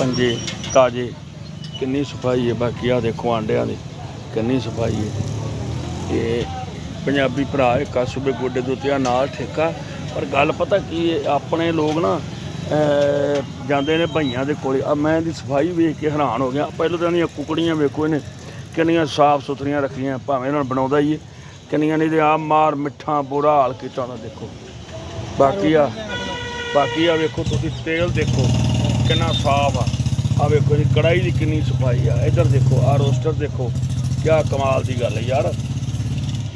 ਪੰਜੇ, ਤਾਜੇ। ਕਿੰਨੀ ਸਫ਼ਾਈ ਹੈ ਬਾਕੀ ਆ ਦੇਖੋ ਆਂਡਿਆਂ ਦੀ। ਕਿੰਨੀ ਸਫ਼ਾਈ ਹੈ। ਇਹ ਪੰਜਾਬੀ ਭਰਾ ਇੱਕ ਸੂਬੇ ਗੋਡੇ ਦੇ ਉੱਤੇ ਆ ਨਾਲ ਠੇਕਾ। ਪਰ ਗੱਲ ਪਤਾ ਕੀ ਹੈ, ਆਪਣੇ ਲੋਕ ਨਾ ਜਾਂਦੇ ਨੇ ਭਈਆਂ ਦੇ ਕੋਲੇ। ਆ ਮੈਂ ਇਹਦੀ ਸਫ਼ਾਈ ਵੇਖ ਕੇ ਹੈਰਾਨ ਹੋ ਗਿਆ। ਪਹਿਲਾਂ ਤਾਂ ਇਹਦੀਆਂ ਕੁਕੜੀਆਂ ਵੇਖੋ ਇਹਨੇ, ਕਿੰਨੀਆਂ ਸਾਫ਼ ਸੁਥਰੀਆਂ ਰੱਖੀਆਂ, ਭਾਵੇਂ ਇਹਨਾਂ ਨੂੰ ਬਣਾਉਂਦਾ ਹੀ ਹੈ। ਕਿੰਨੀਆਂ ਨਹੀਂ ਤੇ ਆ ਮਾਰ ਮਿੱਠਾ ਬੁਰਾ ਹਾਲ ਕੀਤਾ ਉਹਦਾ, ਦੇਖੋ। ਬਾਕੀ ਆ ਬਾਕੀ ਆ ਵੇਖੋ, ਤੁਸੀਂ ਤੇਲ ਦੇਖੋ। ਕਿੰਨਾ ਸਾਫ਼ ਆ। ਆ ਵੇਖੋ ਜੀ ਕੜਾਈ ਦੀ ਕਿੰਨੀ ਸਫ਼ਾਈ ਆ। ਇੱਧਰ ਦੇਖੋ ਆ ਰੋਸਟਰ ਦੇਖੋ ਕਿਆ ਕਮਾਲ ਦੀ ਗੱਲ ਹੈ ਯਾਰ।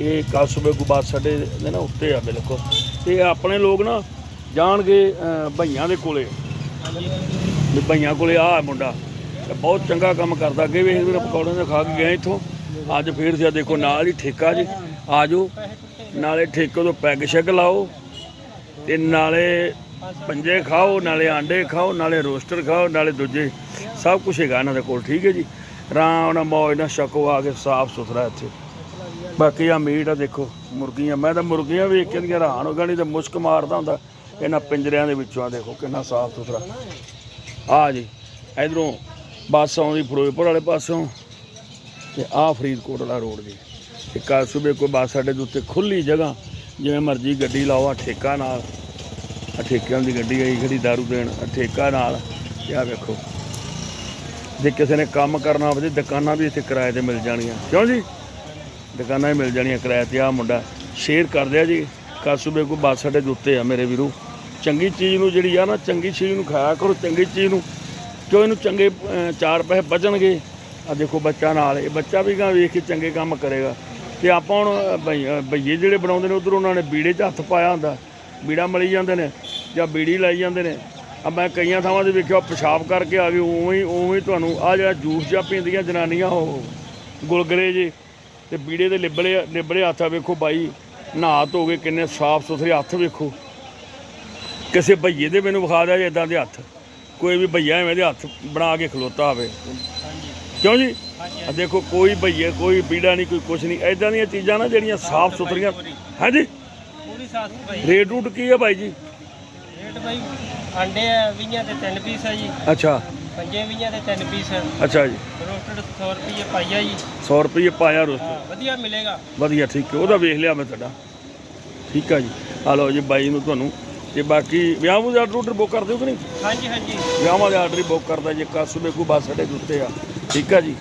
ਇਹ ਕਸਬੇ ਗੁਬਾਦ ਸਾਡੇ ਦੇ ਨਾ ਉੱਤੇ ਆ ਬਿਲਕੁਲ। ਤੇ ਆਪਣੇ ਲੋਕ ਨਾ ਜਾਣਗੇ ਅਹ, ਭਈਆਂ ਦੇ ਕੋਲੇ। ਵੀ ਭਈਆਂ ਕੋਲੇ ਆ ਮੁੰਡਾ। ਬਹੁਤ ਚੰਗਾ ਕੰਮ ਕਰਦਾ। ਅੱਗੇ ਵੀ ਇਹ ਵੀਰ ਪਕੌੜੇ ਦੇ ਖਾ ਕੇ ਗਏ ਇੱਥੋਂ। ਅੱਜ ਫੇਰ ਸਿਆ ਦੇਖੋ ਨਾਲ ਹੀ ਠੇਕਾ ਜੀ। ਆਜੋ ਨਾਲੇ ਠੇਕੇ ਤੋਂ ਪੈਗ ਸ਼ੈਗ ਲਾਓ। ਤੇ ਨਾਲੇ ਪੰਜੇ ਖਾਓ, ਨਾਲੇ ਆਂਡੇ ਖਾਓ, ਨਾਲੇ ਰੋਸਟਰ ਖਾਓ, ਨਾਲੇ ਦੂਜੇ ਸਭ ਕੁਝ ਹੈਗਾ ਇਹਨਾਂ ਦੇ ਕੋਲ, ਠੀਕ ਹੈ ਜੀ? ਆਰਾਮ ਨਾਲ ਮੌਜ ਨਾਲ ਛਕੋ, ਆ ਕੇ ਸਾਫ਼ ਸੁਥਰਾ ਇੱਥੇ। ਬਾਕੀ ਆ ਮੀਟ ਆ ਦੇਖੋ, ਮੁਰਗੀਆਂ, ਮੈਂ ਤਾਂ ਮੁਰਗੀਆਂ ਵੇਖ ਕੇ ਦੀਆਂ ਹੈਰਾਨ ਹੋ ਗਿਆ, ਨਹੀਂ ਤਾਂ ਮੁਸ਼ਕ ਮਾਰਦਾ ਹੁੰਦਾ। ਇਹਨਾਂ ਪਿੰਜਰਿਆਂ ਦੇ ਵਿੱਚੋਂ ਆ ਦੇਖੋ, ਕਿੰਨਾ ਸਾਫ਼ ਸੁਥਰਾ। ਆ ਜੀ, ਇਧਰੋਂ ਬੱਸ ਆਉਂਦੀ ਫਿਰੋਜ਼ਪੁਰ ਵਾਲੇ ਪਾਸੋਂ, ਤੇ ਆ ਫਰੀਦਕੋਟ ਵਾਲਾ ਰੋਡ ਜੀ। ਇੱਕ ਆ ਸੂਬੇ ਕੋਈ ਬੱਸ ਸਾਡੇ ਦੇ ਉੱਤੇ ਖੁੱਲੀ ਜਗ੍ਹਾ, ਜਿਵੇਂ ਮਰਜ਼ੀ ਗੱਡੀ ਲਾਓ ਆ ਠੇਕਾ ਨਾਲ। ਆ ਠੇਕਿਆਂ ਦੀ ਗੱਡੀ ਆਈ ਖੜੀ ਦਾਰੂ ਦੇਣ ਆ ਠੇਕਾ ਨਾਲ। ਤੇ ਆ ਵੇਖੋ। ਜੇ ਕਿਸੇ ਨੇ ਕੰਮ ਕਰਨਾ ਹੋਵੇ ਤੇ ਦੁਕਾਨਾਂ ਵੀ ਇੱਥੇ ਕਿਰਾਏ ਤੇ ਮਿਲ ਜਾਣੀਆਂ। ਕਿਉਂ ਜੀ? ਦੁਕਾਨਾਂ ਹੀ ਮਿਲ ਜਾਣੀਆਂ ਕਿਰਾਏ ਤੇ ਆ ਮੁੰਡਾ ਸ਼ੇਅਰ ਕਰ ਦਿਆ ਜੀ। ਕਾਸੂਬੇ ਕੋ ਬੱਸ ਸਾਡੇ ਦੇ ਉੱਤੇ ਆ ਮੇਰੇ ਵੀਰੋ। ਚੰਗੀ ਚੀਜ਼ ਨੂੰ ਜਿਹੜੀ ਆ ਨਾ ਚੰਗੀ ਚੀਜ਼ ਨੂੰ ਖਾਇਆ ਕਰੋ ਚੰਗੀ ਚੀਜ਼ ਨੂੰ। ਕਿਉਂ ਇਹਨੂੰ ਚੰਗੇ ਚਾਰ ਪੈਸੇ ਬਚਣਗੇ? ਆ ਦੇਖੋ ਬੱਚਾ ਨਾਲ ਇਹ ਬੱਚਾ ਵੀ ਗਾ ਵੇਖ ਕੇ ਚੰਗੇ ਕੰਮ ਕਰੇਗਾ। ਤੇ ਆਪਾਂ ਹੁਣ ਅਹ, ਭਈ- ਜਿਹੜੇ ਬਣਾਉਂਦੇ ਨੇ ਉਧਰ ਉਹਨਾਂ ਨੇ ਬੀੜੇ 'ਚ ਹੱਥ ਪਾਇਆ ਹੁੰਦਾ। ਬੀੜਾ ਮਲੀ ਜਾਂਦੇ ਨੇ ਜਾਂ ਬੀੜੀ ਲਾਈ ਜਾਂਦੇ ਨੇ। ਆ ਮੈਂ ਕਈਆਂ ਥਾਵਾਂ ਤੇ ਵੇਖਿਆ ਪਿਸ਼ਾਬ ਕਰਕੇ ਆ ਗਏ ਉਵੇਂ ਹੀ ਉਵੇਂ ਹੀ ਤੁਹਾਨੂੰ ਆ ਜਿਹੜਾ ਜੂਸ ਜਾਂ ਪੀਂਦੀਆਂ ਜਨਾਨੀਆਂ, ਉਹ ਗੁਲਗਲੇ ਜੇ ਤੇ ਬੀੜੇ ਦੇ ਲਿਬੜੇ ਲਿਬੜੇ ਹੱਥ ਆ ਵੇਖੋ ਬਾਈ, ਨਹਾ ਧੋ ਕੇ ਕਿੰਨੇ ਸਾਫ਼ ਸੁਥਰੇ ਹੱਥ ਵੇਖੋ। ਕਿਸੇ ਭਈਏ ਦੇ ਮੈਨੂੰ ਵਿਖਾ ਦਿਆ ਜੇ ਇਦਾਂ ਦੇ ਹੱਥ। ਕੋਈ ਵੀ ਭਈਆ ਐਵੇਂ ਦੇ ਹੱਥ ਬਣਾ ਕੇ ਖਲੋਤਾ ਹੋਵੇ। ਕਿਉਂ ਜੀ? ਆ ਦੇਖੋ, ਕੋਈ ਭਈਏ, ਕੋਈ ਬੀੜਾ ਨਹੀਂ, ਕੋਈ ਕੁਛ ਨਹੀਂ। ਐਦਾਂ ਦੀਆਂ ਚੀਜ਼ਾਂ ਨਾ ਜਿਹੜੀਆਂ ਸਾਫ਼ ਸੁਥਰੀਆਂ ਹਾਂਜੀ ਪੂਰੀ ਰੇਟ ਰੂਟ ਕੀ ਹੈ ਭਾਈ ਜੀ? ਰੇਟ ਬਾਈ ਅੰਡੇ ਆ 20 ਦੇ 3 ਪੀਸ ਆ ਜੀ। ਅੱਛਾ। ਪੰਜੇ 20 ਦੇ 3 ਪੀਸ ਅੱਛਾ ਜੀ। ਰੋਸਟਡ 100 ਰੁਪਏ ਪਾਈਆ ਜੀ। 100 ਰੁਪਏ ਪਾਇਆ ਰੋਸਟ ਹਾਂ, ਵਧੀਆ ਮਿਲੇਗਾ। ਵਧੀਆ ਠੀਕ ਹੈ। ਉਹਦਾ ਵੇਖ ਲਿਆ ਮੈਂ ਤੁਹਾਡਾ। ਠੀਕ ਆ ਜੀ। ਆ ਲਓ ਜੀ ਬਾਈ ਨੂੰ ਤੁਹਾਨੂੰ। ਤੇ ਬਾਕੀ ਵਿਆਹ ਨੂੰ ਆਰਡਰ ਬੁੱਕ ਕਰ ਦਿਓ ਕਿ ਨਹੀਂ? ਹਾਂਜੀ ਹਾਂਜੀ। ਵਿਆਹਾਂ ਦੇ ਆਰਡਰ ਹੀ ਬੁੱਕ ਕਰਦਾ ਜੇ। ਕਾਸੂ ਮੇਕੂ ਬੱਸ ਸਾਡੇ ਦੇ ਉੱਤੇ ਆ। ਠੀਕ ਆ ਜੀ।